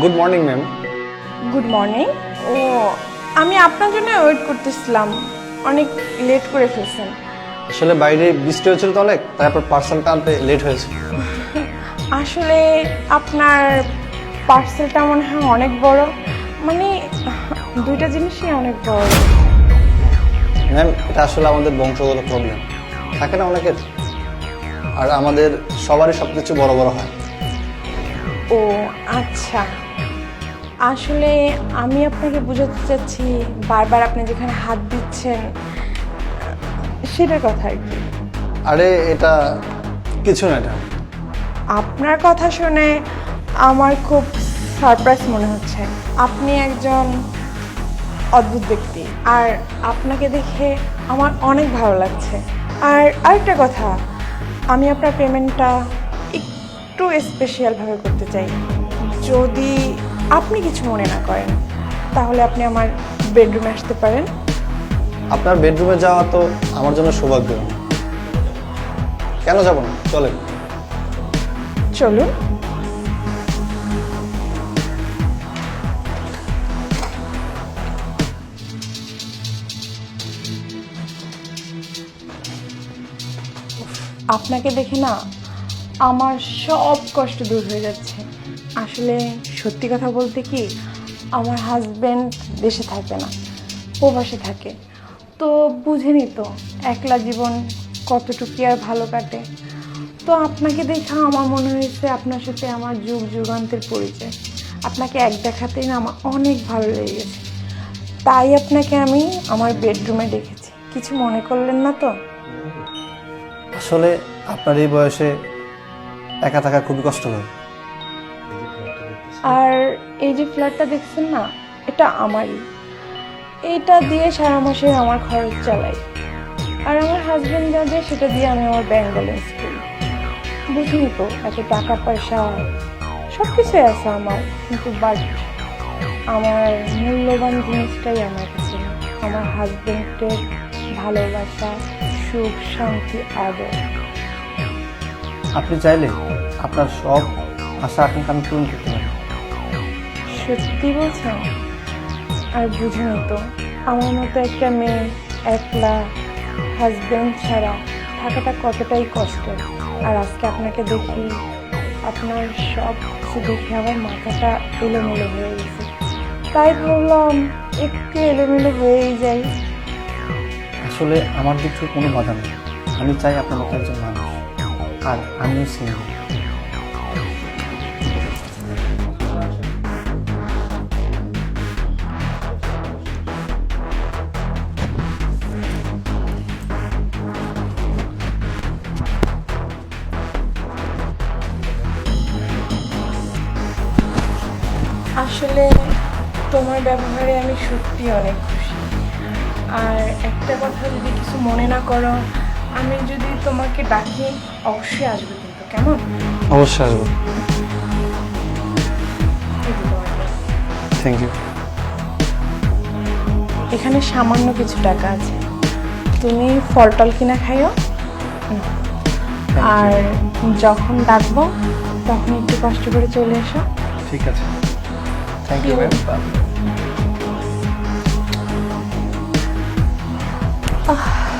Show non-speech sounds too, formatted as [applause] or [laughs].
Good morning ma'am good morning ও আমি আপনার জন্য ওয়েট করতেছিলাম। অনেক লেট করে ফেলছেন। আসলে বাইরে বৃষ্টি হয়েছিল তো অনেক তারপর পার্সেলটা আনতে লেট হয়েছে। [laughs] আসলে আপনার পার্সেলটা মনে হয় অনেক বড়। মানে দুইটা জিনিসই অনেক বড়। ম্যাম এটা আসলে আমাদের বংশগত প্রবলেম থাকে না অনেকের? আর আমাদের সবারই সব কিছু বড় বড় হয়। ও আচ্ছা। আসলে আমি আপনাকে বোঝাতে চাচ্ছি বারবার আপনি যেখানে হাত দিচ্ছেন সেটার কথা আর কি। আরে এটা কিছু না এটা। আপনার কথা শুনে আমার খুব সারপ্রাইজ মনে হচ্ছে। আপনি একজন অদ্ভুত ব্যক্তি আর আপনাকে দেখে আমার অনেক ভালো লাগছে। আর আরেকটা কথা আমি আপনার পেমেন্টটা একটু স্পেশালভাবে করতে চাই। যদি আপনি কিছু মনে না করেন তাহলে আপনি আমার বেডরুমে আসতে পারেন। আপনার বেডরুমে যাওয়া তো আমার জন্য সৌভাগ্য। কেন যাব না? চলে চলুন। আপনাকে দেখে না আমার সব কষ্ট দূর হয়ে যাচ্ছে। আসলে সত্যি কথা বলতে কি, আমার হাজব্যান্ড দেশে থাকে না, প্রবাসে থাকে। তো বুঝেনি তো, একলা জীবন কতটুকু আর ভালো কাটে। তো আপনাকে দেখা আমার মনে হয়েছে আপনার সাথে আমার যুগ যুগান্তের পরিচয়। আপনাকে এক দেখাতেই না আমার অনেক ভালো লেগেছে। তাই আপনাকে আমি আমার বেডরুমে ডেকেছি। কিছু মনে করলেন না তো? আসলে আপনার এই বয়সে একা থাকা খুবই কষ্টকর। আর এই যে ফ্ল্যাটটা দেখছেন না, এটা আমারই। এটা দিয়ে সারা মাসে আমার খরচ চালাই। আর আমার হাজবেন্ড যা দেয়, সেটা দিয়ে আমি আমার ব্যাংক ব্যালেন্স করি। বুঝিনি তো, এত টাকা পয়সা সব কিছুই আছে আমার, কিন্তু বাট আমার মূল্যবান জিনিসটাই আমার কাছে আমার হাজবেন্ডের ভালোবাসা, সুখ, শান্তি, আদর। আপনি চাইলে আপনার সব আশা আকাঙ্ক্ষা আমি পূরণ করতে সত্যি বলছেন আর বুঝিনি তো, আমার মতো একটা মেয়ে একলা হাজব্যান্ড ছাড়া থাকাটা কতটাই কষ্ট আর আজকে আপনাকে দেখি, আপনার সব কিছু দেখে আমার মাথাটা এলোমেলো হয়ে গেছে। তাই ভাবলাম একটু এলোমেলো হয়েই যাই। আসলে আমার থেকে কোনো বাধা নেই। আমি চাই আপনার মতো একজন মানুষ। আর আমিও সিঙ্গেল আসলে তোমার ব্যবহারে আমি সত্যি অনেক খুশি। আর একটা কথা যদি কিছু মনে না করো আমি যদি তোমাকে ডাকি অবশ্যই আসবে কিন্তু কেমন? অবশ্যই আসব। থ্যাংক ইউ এখানে সামান্য কিছু টাকা আছে। তুমি ফল টল কিনা খাইও? আর যখন ডাকবো তখন একটু কষ্ট করে চলে এসো। ঠিক আছে। Thank you ma'am ah